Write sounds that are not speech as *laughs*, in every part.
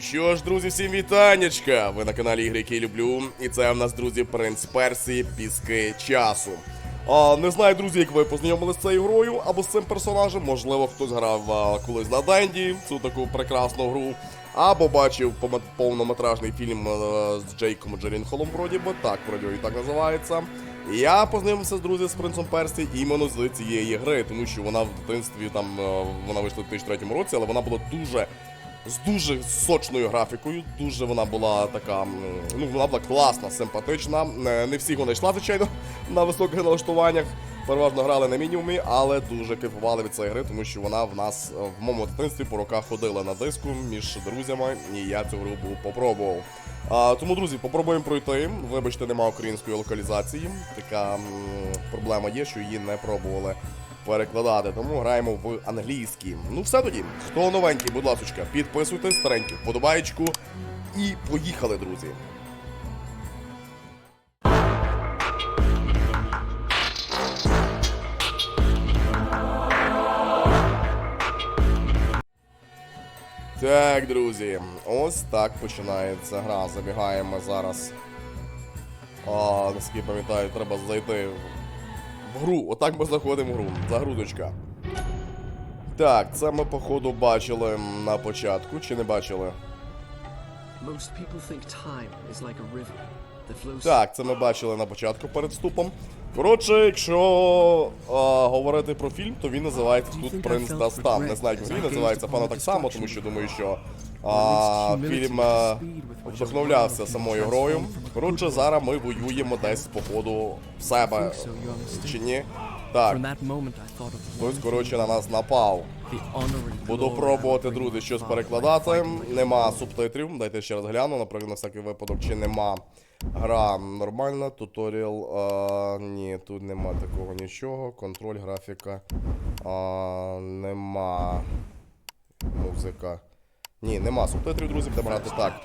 Що ж, друзі, всім вітанечка! Ви на каналі Ігри, які люблю. І це в нас, друзі, принц Персії, піски часу. А, не знаю, друзі, як ви познайомилися з цією грою або з цим персонажем. Можливо, хтось грав а, колись на Денді, цю таку прекрасну гру. Або бачив повнометражний фільм е, з Джейком Джерінхолом, вроді би, так, вроді і так називається. Я познайомився, друзі, з принцем Персії іменно з цієї гри, тому що вона в дитинстві там е, вона вийшла в 2003 році, але вона була дуже з дуже сочною графікою. Дуже вона була така. Ну, вона була класна, симпатична. Не всі вона йшла, звичайно, на високих налаштуваннях. Переважно грали на мінімумі, але дуже кайфували від цієї гри, тому що вона в нас е, в моєму дитинстві по роках ходила на диску між друзями, і я цю гру був попробував. А, тому, друзі, попробуємо пройти. Вибачте, нема української локалізації. Така м, проблема є, що її не пробували перекладати, тому граємо в англійській. Ну все тоді. Хто новенький, будь ласка, підписуйтесь, старенькі, вподобаєчку. І поїхали, друзі. Так, друзі, ось так починається гра. Забігаємо зараз. А, наскільки пам'ятаю, треба зайти в гру. Отак ми заходимо в гру. Загрузочка. Так, це ми, походу, бачили на початку, чи не бачили? Так, це ми бачили на початку перед вступом. Коротше, якщо а, говорити про фільм, то він називається тут Принц Дастан. Не знаю, як в грі називається певно так само, тому що думаю, що а, фільм а, вдохновлявся самою грою. Коротше, зараз ми воюємо десь по ходу в себе. Чи ні? Так, хтось, коротше, на нас напав. Буду пробувати, друзі, щось перекладати. Нема субтитрів. Дайте ще раз гляну, наприклад, на всякий випадок, чи нема. Гра нормальна, туторіал. А, ні, тут нема такого нічого. Контроль, графіка. А, нема. Музика. Ні, нема субтитрів, друзі, будемо грати так.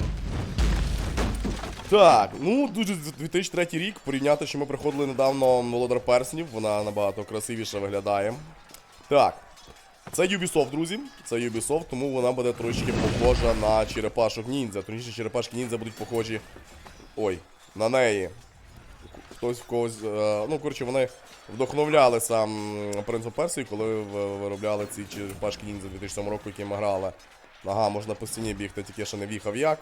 Так, ну дуже 2003 рік порівняти, що ми приходили недавно Володар Перснів, вона набагато красивіше виглядає. Так. Це Ubisoft, друзі. Це Ubisoft, тому вона буде трошки похожа на черепашок ніндзя. Точніше, черепашки ніндзя будуть похожі. Ой, на неї. Хтось в когось. е, ну, коротше, вони вдохновлялися м, принцем Персії, коли виробляли ці черепашки ніндзя 2007 року, які ми грали. Ага, можна по стіні бігти, тільки ще не в'їхав як.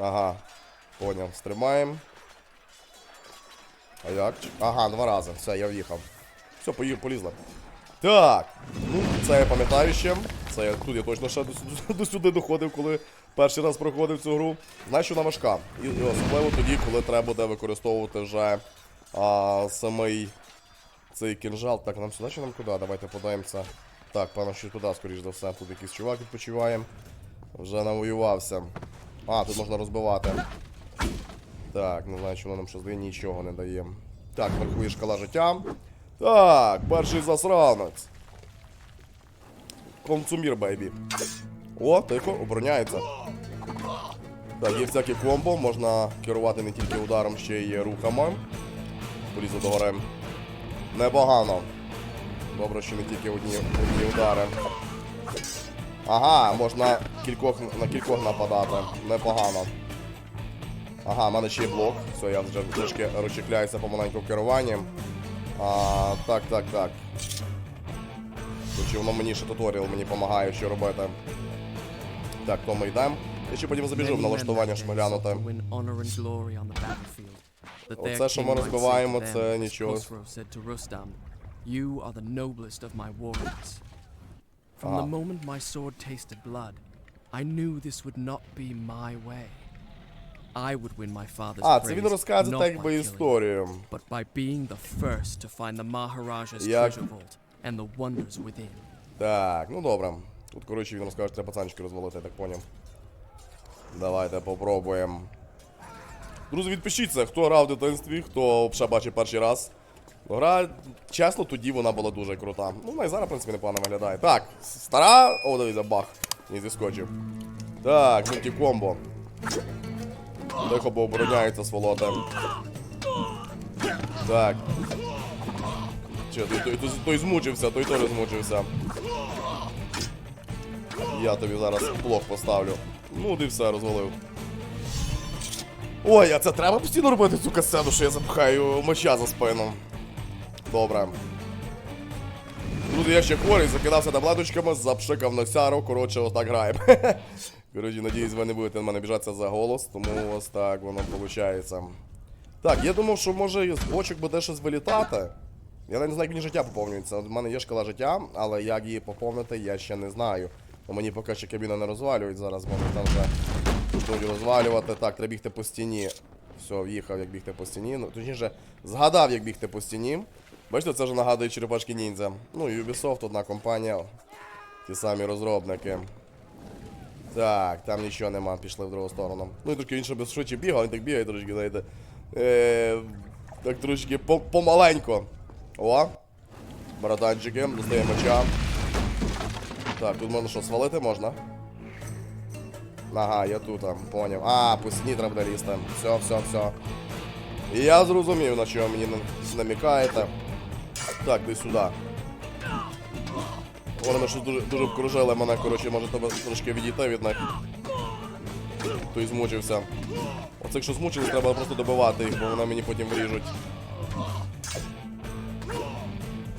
Ага. Поняв, стримаємо. А як? Ага, два рази. Все, я в'їхав. Все, полізла. Так, ну це я пам'ятаю ще. Це я тут я точно ще до, *laughs* до сюди доходив, коли перший раз проходив цю гру. Знаєш, що вона важка. І, і особливо тоді, коли треба буде використовувати вже а, самий цей кінжал. Так, нам сюди чи нам куди? Давайте подаємося. Так, певно, що туди, скоріш за все. Тут якийсь чувак відпочиває. Вже навоювався. А, тут можна розбивати. Так, не знаю, що нам щось дає, нічого не дає. Так, вверху є шкала життя. Так, перший засранець. Консумір, бейбі. О, тихо, обороняється. Так, є всякі комбо, можна керувати не тільки ударом, ще й рухами. Полізу до гори. Непогано. Добре, що не тільки одні, одні удари. Ага, можна кількох, на кількох нападати. Непогано. Ага, в мене ще є блок. Все, я вже трошки розчекляюся помаленьку в керуванні. А, так, так, так. Чи воно мені ще туторіал мені допомагає, що робити. Так, то ми йдемо. Я ще потім забіжу в налаштування шмалянути. Оце, що ми розбиваємо, це нічого. You are the noblest of my warriors. From Ah. the moment my sword tasted blood, I knew this would not be my way. I would win my father's А, це він розказує так якби історію. but by being the first to find the Maharaja's treasure vault and the wonders within. Так, ну добре. Тут, коротше, він розкаже, треба пацанчики розвалити, я так поняв. Давайте попробуємо. Друзі, відпишіться, хто грав в дитинстві, хто ще бачив перший раз. Гра, чесно, тоді вона була дуже крута. Ну, вона і зараз, в принципі, непогано виглядає. Так, стара. О, дивіться, бах. Не зіскочив. Так, мультикомбо. Тихо, бо обороняється сволота. Так. Чи, той, той, той, той змучився, той теж змучився. Я тобі зараз блок поставлю. Ну, і все, розвалив. Ой, а це треба постійно робити цю касету, що я запхаю меча за спину. Добре. Тут я ще хворий, закидався таблеточками, запшикав носяру, коротше, отак граємо. *laughs* Коротше, надіюсь, ви не будете на мене біжатися за голос, тому ось так воно виходить. Так, я думав, що може з бочок буде щось вилітати. Я навіть не знаю, як мені життя поповнюється. У мене є шкала життя, але як її поповнити, я ще не знаю. Бо мені поки що кабіна не розвалюють, зараз можна там вже почнуть розвалювати. Так, треба бігти по стіні. Все, в'їхав, як бігти по стіні. Ну, точніше, згадав, як бігти по стіні. Бачите, це вже нагадує черепашки ніндзя. Ну, Ubisoft, одна компанія. Ті самі розробники. Так, там нічого нема, пішли в другу сторону. Ну і трошки він ще без швидше бігав, він так бігає трошки, знаєте. Е, так трошки по- помаленько. О! Братанчики, достає меча. Так, тут можна що, свалити можна? Ага, я тут, поняв. А, по стіні треба лізти. Все, все, все. Я зрозумів, на що мені намікаєте. Так, десь сюди. Вони щось дуже, дуже обкружили мене, коротше, може тебе трошки відійти від них. Той змучився. Оце якщо змучились, треба просто добивати їх, бо вони мені потім вріжуть.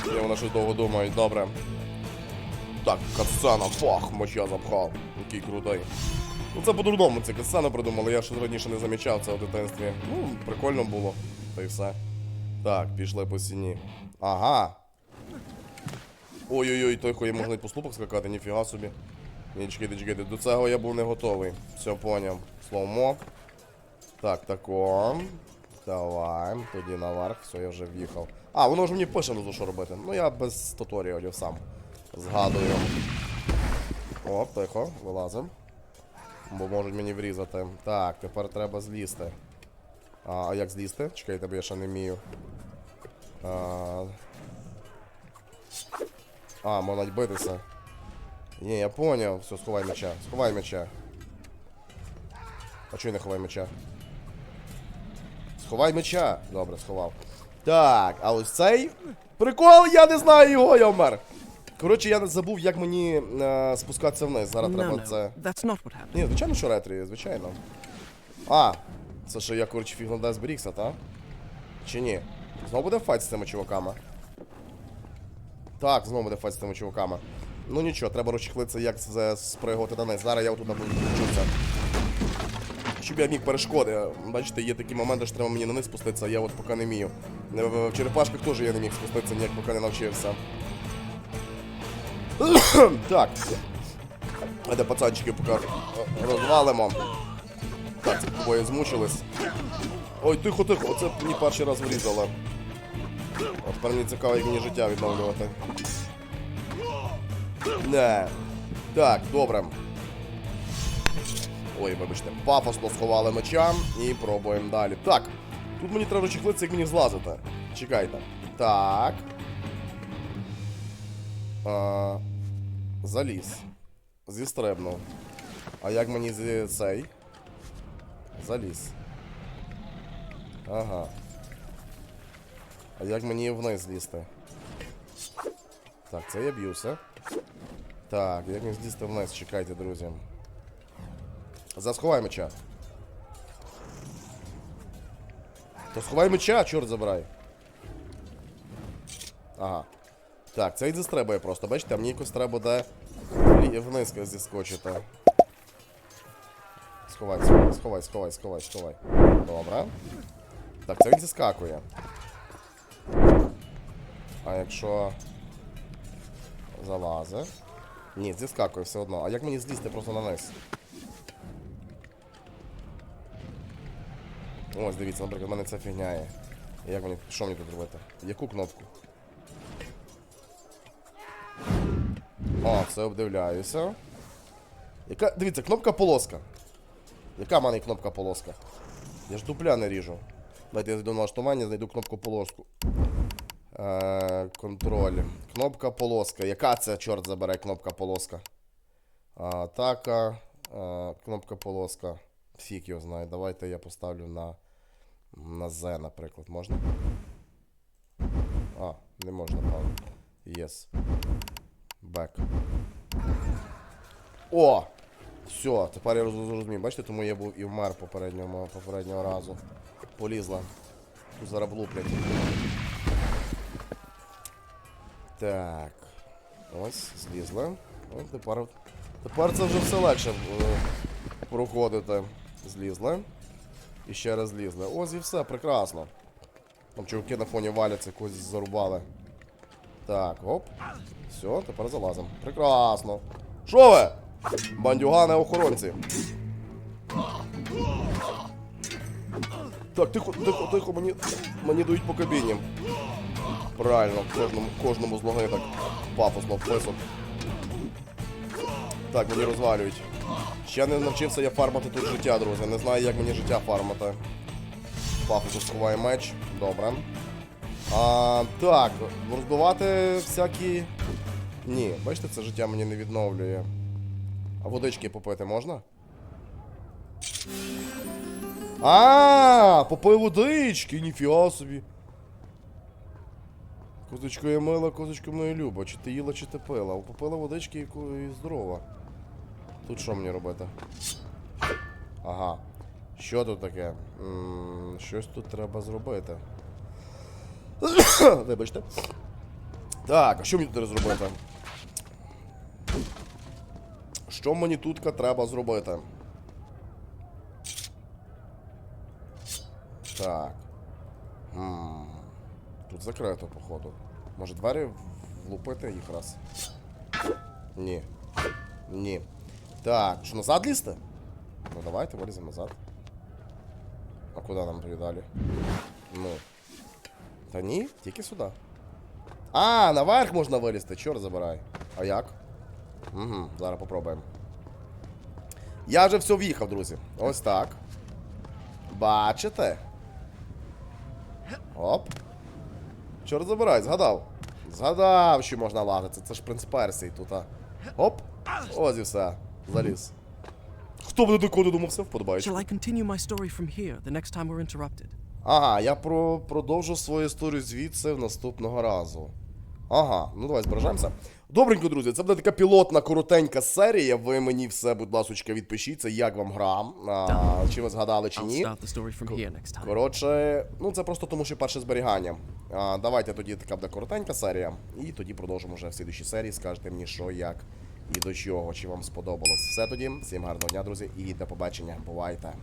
І вони щось довго думають, добре. Так, катсцена, фах, моча запхав. Який крутий. Ну це по-дурному, це катсцена придумали, я щось раніше не замічав це в дитинстві. Ну, прикольно було, та й все. Так, пішли по стіні. Ага. Ой-ой-ой, той можна і по слупах скакати, ніфіга собі. Ні, чекайте, чекайте, до цього я був не готовий. Все поняв. Слоумо. Так, тако. Давай, тоді наверх, все, я вже в'їхав. А, воно ж мені пише ну, що робити. Ну я без туторіалів сам згадую. О, тихо, вилазим. Бо можуть мені врізати. Так, тепер треба злізти. А, а як злізти? Чекайте, бо я ще не вмію. А, а, можна битися. Ні, я поняв. Все, сховай меча. Сховай меча. А чого я не ховай меча? Сховай меча. Добре, сховав. Так, а ось цей. Прикол, я не знаю його, я вмер. Коротше, я забув, як мені е, спускатися вниз. Зараз No, треба no, це. Ні, звичайно, що ретрі, звичайно. А, це що я, коротше, фігноде зберігся, та? Чи ні? Знову буде файт з цими чуваками? Так, знову буде файт з цими чуваками. Ну нічого, треба розчехлитися, як це спригувати на них. Зараз я отут буду вчитися. Щоб я міг перешкоди. Бачите, є такі моменти, що треба мені на них спуститися, а я от поки не вмію. В в черепашках теж я не міг спуститися, ніяк поки не навчився. *coughs* так. Де пацанчики поки е, розвалимо. Так, це двоє змучились. Ой, тихо, тихо, оце мені перший раз врізало. От тепер мені цікаво, як мені життя відновлювати. Не. Так, добре. Ой, вибачте, пафосно сховали меча і пробуємо далі. Так, тут мені треба чехлитися, як мені злазити. Чекайте. Так. А, заліз. Зістрибнув. А як мені зі цей? Заліз. Ага. А як мені вниз злізти? Так, це я б'юся. Так, як мені злізти вниз? Чекайте, друзі. Засховай меча. То сховай меча, чорт забирай. Ага. Так, це цей зістребує просто, бачите, мені якось треба буде вниз зіскочити. Сховай, сховай, сховай, сховай, сховай, сховай. Добре. Так, це він зіскакує. А якщо. Залазе. Ні, зіскакує все одно. А як мені злізти просто на низ? Ось, дивіться, наприклад, в мене це фігня є. Як мені. Що мені тут робити? Яку кнопку? О, це обдивляюся. Яка. Дивіться, кнопка полоска. Яка в мене кнопка полоска? Я ж дупля не ріжу. Давайте я зайду на налаштування, знайду кнопку полоску. Е, контроль. Кнопка полоска. Яка це, чорт забере, кнопка полоска? Атака. Е, кнопка полоска. Фік його знає. Давайте я поставлю на. На Z, наприклад, можна? А, не можна, правда. Yes. Back. О! Все, тепер я роз- зрозумів. Бачите, тому я був і вмер попереднього, попереднього разу. Полізла. Тут зараз влуплять. Так. Ось, злізли. О, тепер, тепер це вже все легше е, проходити. Злізли. І ще раз злізли. Ось і все, прекрасно. Там чуваки на фоні валяться, когось зарубали. Так, оп. Все, тепер залазимо. Прекрасно. Що ви? Бандюгани охоронці. Так, тихо, тихо, тихо, мені, мені дають по кабіні. Правильно, кожному, кожному з ноги так пафосно вписок. Так, мені розвалюють. Ще не навчився я фармати тут життя, друзі. Не знаю, як мені життя фармати. Пафосно сховає меч. Добре. А, так, розбивати всякі. Ні, бачите, це життя мені не відновлює. А водички попити можна? А, попий водички, ніфіга собі. Козочко я мила, козочко моя люба. Чи ти їла, чи ти пила? Попила водички і здорова. Тут що мені робити? Ага. Що тут таке? м щось тут треба зробити. *coughs* Вибачте. Так, а що мені тут зробити? Що мені тут треба зробити? Так. М, Тут закрито, походу. Може двері влупити їх раз? Ні. Ні. Так, що назад лізти? Ну давайте виліземо назад. А куди нам далі? Ну. Та ні, тільки сюди. А, наверх можна вилізти, чорт забирай. А як? Угу, зараз попробуємо. Я вже все в'їхав, друзі. Ось так. Бачите? Оп. Чорт забирай, згадав. Згадав, що можна лазити. Це ж принц Персій тут, а. Оп. Ось і все. Заліз. Хто буде до кого додумався? Вподобається. Ага, я про продовжу свою історію звідси наступного разу. Ага, ну давай збережемося. Добренько, друзі, це буде така пілотна коротенька серія. Ви мені все, будь ласочка, відпишіться, як вам гра. А, чи ви згадали, чи ні. Коротше, ну це просто тому, що перше зберігання. А, давайте тоді така буде коротенька серія. І тоді продовжимо вже в слідущій серії. Скажете мені, що, як і до чого, чи вам сподобалось. Все тоді. Всім гарного дня, друзі, і до побачення. Бувайте.